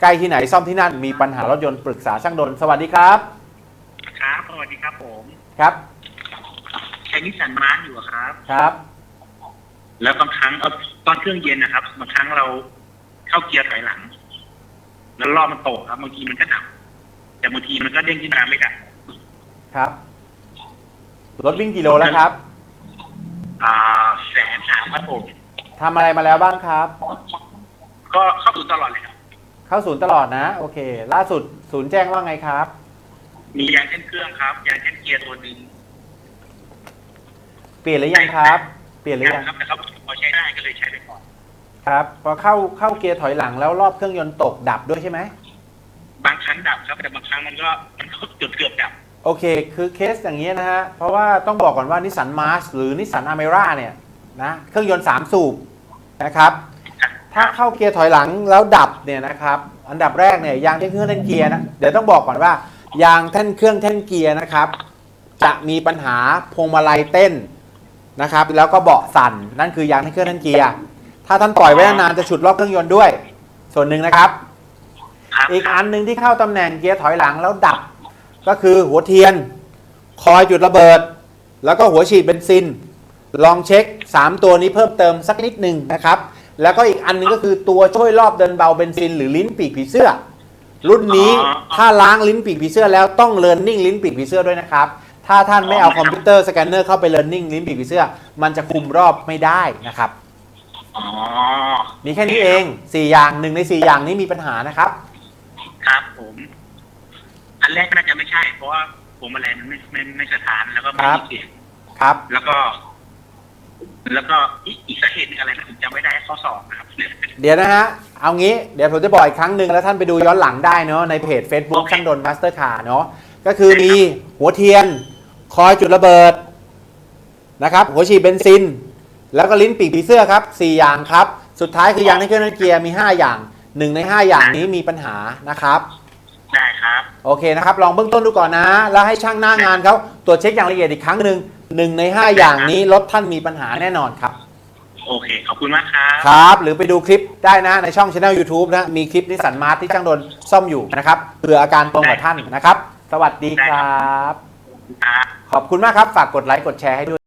ใกล้ที่ไหนซ่อมที่นั่นมีปัญหารถยนต์ปรึกษาช่างดนสวัสดีครับ ครับสวัสดีครับผมครับใช้นิสสันมาร์อยู่อะครับ ครับ แล้วบางครั้งเอาตอนเครื่องเย็นนะครับ บางครั้งเราเข้าเกียร์ถอยหลัง แล้วรอบมันโตกครับบางทีมันก็ดับ แต่บางทีมันก็เด้งขึ้นมาไม่ดับครับ รถวิ่งกิโลแล้วครับ อ่าแสนสามครับผมทำอะไรมาแล้วบ้างครับ ก็เข้าสู่ตลอดเลยครับ เข้าศูนย์ตลอดนะ โอเค ล่าสุดศูนย์แจ้งว่าไงครับ มียางเช่นเครื่องครับยางเช่นเกียร์ตัวหนึ่งเปลี่ยนหรือยังครับ เปลี่ยนหรือยังครับแต่เขาพอใช้ได้ก็เลยใช้ไปก่อนครับพอเข้าเข้าเกียร์ถอยหลังแล้วรอบเครื่องยนต์ตกดับด้วยใช่ไหมบางครั้งดับครับแต่บางครั้งมันก็มันก็เกือบเกือบดับ โอเค คือเคสอย่างนี้ยนะฮะ เพราะว่าต้องบอกก่อนว่านิสสันมาร์ h หรือนิสสันอเมร่าเนี่ยนะเครื่องยนต์3สูบนะครับ ถ้าเข้าเกียร์ถอยหลังแล้วดับเนี่ยนะครับอันดับแรกเนี่ยยางแท่นเครื่องแท่นเกียร์นะเดี๋ยวต้องบอกก่อนว่ายางแท่นเครื่องแท่นเกียร์นะครับ จะมีปัญหาพวงมาลัยเต้นนะครับ แล้วก็เบาะสั่นนั่นคือยางแท่นเครื่องแท่นเกียร์ถ้าท่านปล่อยไว้นานจะฉุดรอบเครื่องยนต์ด้วย ส่วนหนึ่งนะครับครับอีกอันหนึ่งที่เข้าตำแหน่งเกียร์ถอยหลังแล้วดับ ก็คือหัวเทียน คอยจุดระเบิด แล้วก็หัวฉีดเบนซิน ลองเช็ค 3 ตัวนี้เพิ่มเติมสักนิดหนึ่งนะครับ แล้วก็อีกอันหนึงก็คือตัวช่วยรอบเดินเบาเบนซินหรือลิ้นปีกผีเสื้อ รุ่นนี้ถ้าล้างลิ้นปีกผีเสื้อแล้วต้องเลิร์นนิ่งลิ้นปีกผีเสื้อด้วยนะครับ ถ้าท่านไม่เอาคอมพิวเตอร์สแกนเนอร์เข้าไปเลิร์นนิ่งลิ้นปีกผีเสื้อ มันจะคุมรอบไม่ได้นะครับ อ๋อมีแค่นี้เอง4อย่างหนึ่งใน4อย่างนี้มีปัญหานะครับ ครับผม อันแรกน่าจะไม่ใช่ เพราะว่าผมอะไรมันไม่ไม่ไม่สถานแล้วก็ไม่ครับ มีเสียงครับ แล้วก็ แล้วก็อีกอีกสาเหตุหนึงอะไรนะผมจำไม่ได้ข้อสอบนะครับ เดี๋ยวนะฮะ เอางี้ เดี๋ยวผมจะบอกอีกครั้งหนึ่งแล้วท่านไปดูย้อนหลังได้เนาะในเพจ Facebook โอเค ช่างดนมาสเตอร์คาร์เนาะก็คือมีหัวเทียน คอยจุดระเบิดนะครับ หัวฉีดเบนซิน แล้วก็ลิ้นปีกผีเสื้อครับ 4 อย่างครับ สุดท้ายคือยางในเครื่องยนต์เกียร์มี 5 อย่าง 1 ใน 5 อย่างนี้มีปัญหานะครับ ได้ครับ โอเคนะครับ ลองเบื้องต้นดูก่อนนะ แล้วให้ช่างหน้างานเขาตรวจเช็คอย่างละเอียดอีกครั้งหนึ่ง หนึ่งใน5อย่างนี้รถท่านมีปัญหาแน่นอนครับ โอเค ขอบคุณมากครับ ครับ หรือไปดูคลิปได้นะในช่องช anel YouTube นะ มีคลิปนิสสันมาร์ทที่ช่างดนซ่อมอยู่นะครับเผื่ออาการตรงกับท่านนะครับ สวัสดีครับครับขอบคุณมากครับ ฝากกดไลค์กดแชร์ให้ด้วย